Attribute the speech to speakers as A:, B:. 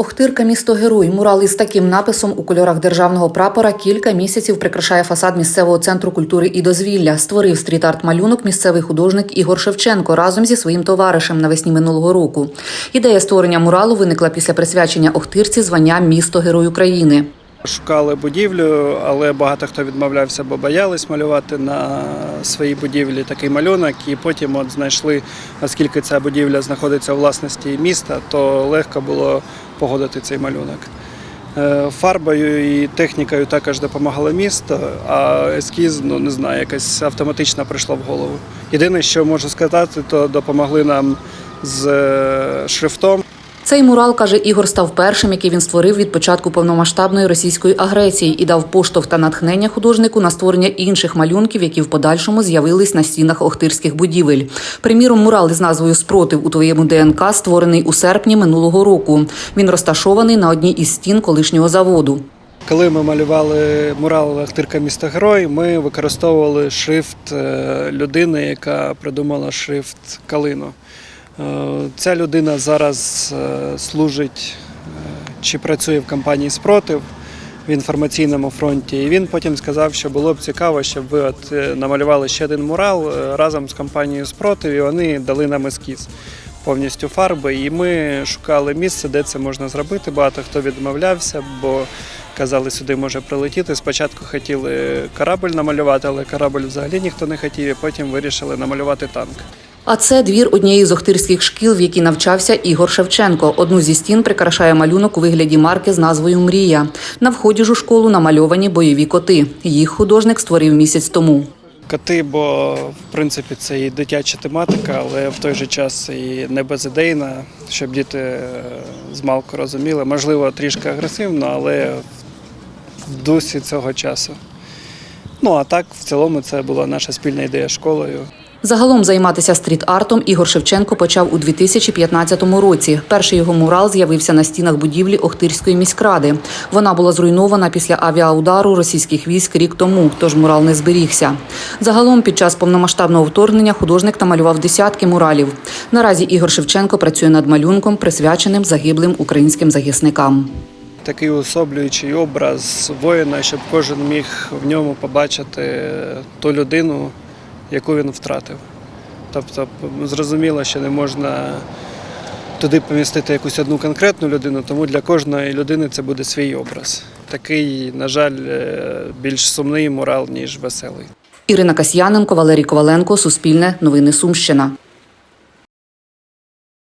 A: Охтирка місто Герой. Мурал із таким написом у кольорах державного прапора кілька місяців прикрашає фасад місцевого центру культури і дозвілля. Створив стріт-арт малюнок місцевий художник Ігор Шевченко разом зі своїм товаришем навесні минулого року. Ідея створення муралу виникла після присвячення Охтирці звання місто Герой України.
B: Шукали будівлю, але багато хто відмовлявся, бо боялись малювати на своїй будівлі такий малюнок. І потім от знайшли, оскільки ця будівля знаходиться у власності міста, то легко було погодити цей малюнок. Е, Фарбою і технікою також допомагало місто, а ескіз, ну не знаю, якось автоматично прийшло в голову. Єдине, що можу сказати, то допомогли нам з е, шрифтом.
A: Цей мурал, каже Ігор, став першим, який він створив від початку повномасштабної російської агресії і дав поштовх та натхнення художнику на створення інших малюнків, які в подальшому з'явились на стінах охтирських будівель. Приміром, мурал із назвою Спротив у твоєму ДНК створений у серпні минулого року. Він розташований на одній із стін колишнього заводу.
B: Коли ми малювали мурал Ахтирка міста Герой, ми використовували шрифт е, людини, яка придумала шрифт Калину. Е, Ця людина зараз е, служить е, чи працює в компанії Спротив в інформаційному фронті. І він потім сказав, що було б цікаво, щоб ви от намалювали ще один мурал разом з компанією Спротив, і вони дали нам ескіз повністю фарби. І ми шукали місце, де це можна зробити. Багато хто відмовлявся, бо казали, сюди може прилетіти. Спочатку хотіли корабль намалювати, але корабль взагалі ніхто не хотів. і Потім вирішили намалювати танк.
A: А це двір однієї з охтирських шкіл, в якій навчався Ігор Шевченко. Одну зі стін прикрашає малюнок у вигляді марки з назвою Мрія. На вході ж у школу намальовані бойові коти. Їх художник створив місяць тому.
B: Коти, бо в принципі це і дитяча тематика, але в той же час і не безідейна, щоб діти е, змалку розуміли. Можливо, трішки агресивно, але в дусі цього часу. Ну а так, в цілому, це була наша спільна ідея з школою.
A: Загалом займатися стріт-артом Ігор Шевченко почав у 2015 році. Перший його мурал з'явився на стінах будівлі Охтирської міськради. Вона була зруйнована після авіаудару російських військ рік тому, тож мурал не зберігся. Загалом під час повномасштабного вторгнення художник намалював десятки муралів. Наразі Ігор Шевченко працює над малюнком, присвяченим загиблим українським захисникам.
B: Такий уособлюючий образ воїна, щоб кожен міг в ньому побачити ту людину, яку він втратив. Тобто, зрозуміло, що не можна туди помістити якусь одну конкретну людину, тому для кожної людини це буде свій образ. Такий, на жаль, е, більш сумний морал, ніж веселий.
A: Ірина Касьяненко, Валерій Коваленко, Суспільне, Новини Сумщина.